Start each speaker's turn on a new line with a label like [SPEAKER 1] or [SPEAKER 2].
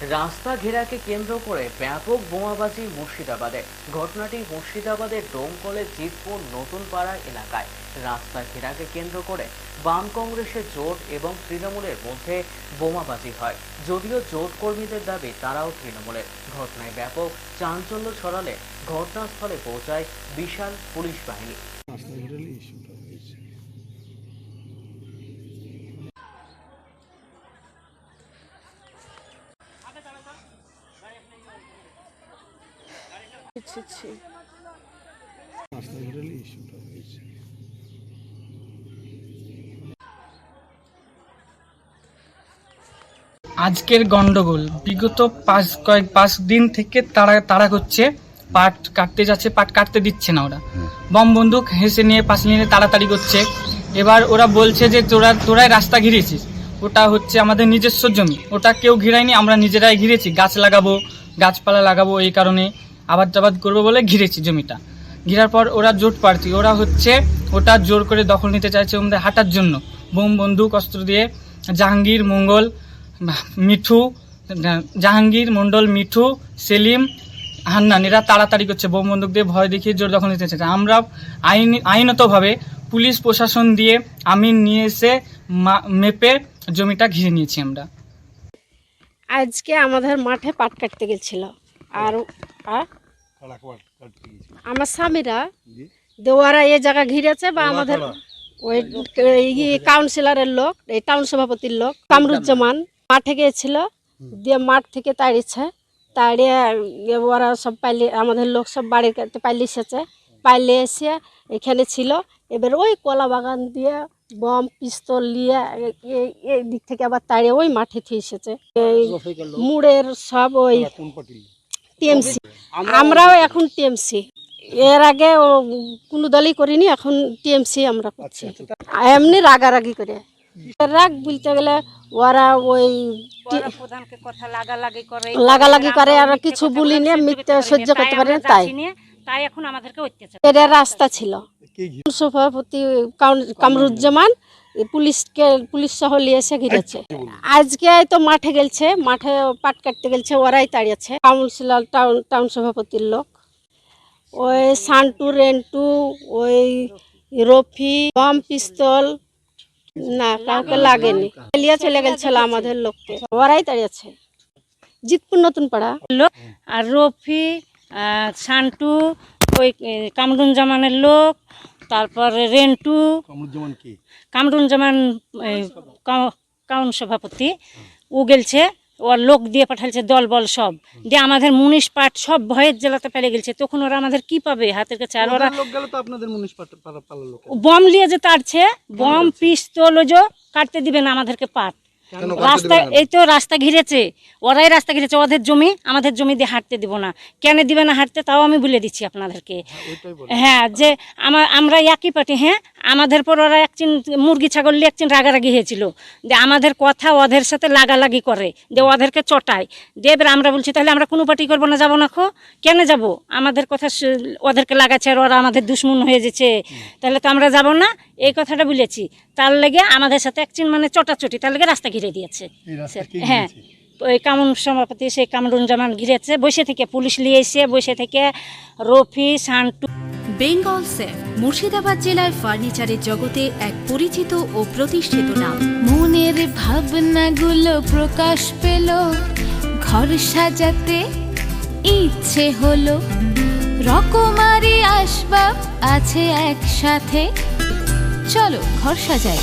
[SPEAKER 1] রাস্তা ঘেরাকে কেন্দ্র করে ব্যাপক বোমাবাজি মুর্শিদাবাদে। ঘটনাটি মুর্শিদাবাদের ডোমকলের জিতপুর নতুন পাড়া এলাকায়। রাস্তা ঘেরাকে কেন্দ্র করে বাম কংগ্রেসের জোট এবং তৃণমূলের মধ্যে বোমাবাজি হয়। যদিও জোট কর্মীদের দাবি, তারাও তৃণমূলের। ঘটনায় ব্যাপক চাঞ্চল্য ছড়ালে ঘটনাস্থলে পৌঁছায় বিশাল পুলিশ বাহিনী।
[SPEAKER 2] আজকের গন্ডগোল। বিগত পাঁচ কয়েক পাঁচ দিন থেকে তারা তারা করছে পাট কাটতে যাচ্ছে পাট কাটতে দিচ্ছে না ওরা। বম বন্দুক হেসে নিয়ে পাশ নিয়ে তাড়াতাড়ি করছে। এবার ওরা বলছে যে তোরা তোরাই রাস্তা ঘিরেছিস। ওটা হচ্ছে আমাদের নিজস্ব জমি। ওটা কেউ ঘিরায়নি আমরা নিজেরাই ঘিরেছি। গাছ লাগাবো গাছপালা লাগাবো এই কারণে। আবাদ টাবাদ করব বলে ঘিরেছি জমিটা। ঘিরার পর ওরা জোট প্রার্থী ওরা হচ্ছে ওটা জোর করে দখল নিতে চাইছে ওদের হাঁটার জন্য। বোম, বন্দুক, অস্ত্র দিয়ে জাহাঙ্গীর, মঙ্গল, মিঠু, জাহাঙ্গীর, মণ্ডল, মিঠু, সেলিম, হান্নান, এরা তাড়াতাড়ি করছে বোম, বন্দুক দিয়ে ভয় দেখিয়ে জোর দখল নিতে চাইছে। আমরা আইন, আইনতভাবে পুলিশ, প্রশাসন দিয়ে আমিন নিয়ে এসে মেপে জমিটা ঘিরে নিয়েছি আমরা।
[SPEAKER 3] আজকে আমাদের মাঠে পাট কাটতে গেছিল। আর
[SPEAKER 4] গেছিল
[SPEAKER 3] আমার স্বামীরা দেওয়ারা এ জায়গা ঘিরেছে বা আমাদের ওই কাউন্সিলরের লোক এই টাউন সভাপতির লোক কামরুজ্জামান। মাঠে গিয়েছিল দিয়ে মাঠ থেকে তাড়িয়েছে। তাড়িয়ে ইয়ে ওরা সব পাইলে আমাদের লোক সব বাড়ির কাছে পাইলে এসেছে। পাইলে এসে এখানে ছিল। এবার ওই কলা বাগান দিয়ে বম পিস্তল নিয়ে এই দিক থেকে আবার তাড়িয়ে ওই মাঠে থেকে এসেছে। এই মুড়ের সব ওই টিএমসি। আমরাও এখন টিএমসি। এর আগে ও কোনো দলই করিনি এখন টিএমসি আমরা করছি। এমনি রাগারাগি করে। রাগ বলতে গেলে ওরা ওই টি-
[SPEAKER 5] প্রধানকে কথা লাগালাগি করে।
[SPEAKER 3] আর কিছু বলি নিয়ে মিথ্যে সহ্য করতে পারে না তাই।
[SPEAKER 5] তাই এখন আমাদেরকে
[SPEAKER 3] এর রাস্তা ছিল। সভাপতি কামরুজ্জামান পুলিশকে পুলিশ সহ নিয়ে এসে ঘিরেছে। আজকে তো মাঠে গেলছে মাঠে পাট কাটতে গেলছে ওরাই তাড়িয়েছে। কাউন্সিলর টাউন টাউন সভাপতির লোক। ওই সান্টু রেন্টু ওই রফি বম পিস্তল না কাউকে লাগেনি। লিয়ে চলে গেছিল আমাদের লোককে। ওরাই তাড়িয়েছে। জিতপুর নতুন পাড়া।
[SPEAKER 5] লোক আর রফি আহ, সান্টু ওই কামরুন জামানের লোক তারপরে রেন্টু
[SPEAKER 4] কামরুজ্জামান
[SPEAKER 5] কামরুন জামান কাউ- কাউন সভাপতি ও গেলছে ওর লোক দিয়ে পাঠালছে দল বল সব। দিয়ে আমাদের মুনিশ পাট সব ভয়ের জেলাতে ফেলে গেলছে। তখন ওরা আমাদের কি পাবে হাতের কাছে? আর ওরা বম নিয়ে যে তাড়ছে বম পিস্তল যে কাটতে দিবে না আমাদেরকে পাট। রাস্তা এই তো রাস্তা ঘিরেছে ওরাই রাস্তা ঘিরেছে ওদের জমি আমাদের জমি দিয়ে হাঁটতে দিব না। কেন দিবে না হাঁটতে তাও আমি বলে দিচ্ছি আপনাদেরকে। হ্যাঁ যে আমার আমরা একই পার্টি হ্যাঁ? আমাদের পর ওরা একচিন মুরগি ছাগল নিয়ে একচিন রাগারাগি হয়েছিল। যে আমাদের কথা ওদের সাথে লাগালাগি করে যে ওদেরকে চটায়। দিয়ে এবার আমরা বলছি তাহলে আমরা কোনো পার্টি করব না যাব না খো? কেন যাব? আমাদের কথা ওদেরকে লাগাচ্ছে আর ওরা আমাদের দুশ্মন হয়ে যেছে তাহলে তো আমরা যাব না? এই কথাটা বলেছি। তার লেগে আমাদের সাথে একচিন মানে চটাচটি তার লেগে রাস্তা ঘিরে দিয়েছে। হ্যাঁ ওই কামুন সভাপতি সেই কামরুজ্জামান ঘিরেছে বসে থেকে পুলিশ নিয়ে এসে বসে থেকে রফি শান্টু।
[SPEAKER 6] বেঙ্গল সেফ মুর্শিদাবাদ জেলায় ফার্নিচারের জগতে এক পরিচিত ও প্রতিষ্ঠিত নাম।
[SPEAKER 7] মনের ভাবনাগুলো প্রকাশ পেল ঘর সাজাতে ইচ্ছে হলো। রকমারি আসবাব আছে একসাথে। চলো ঘর সাজাই।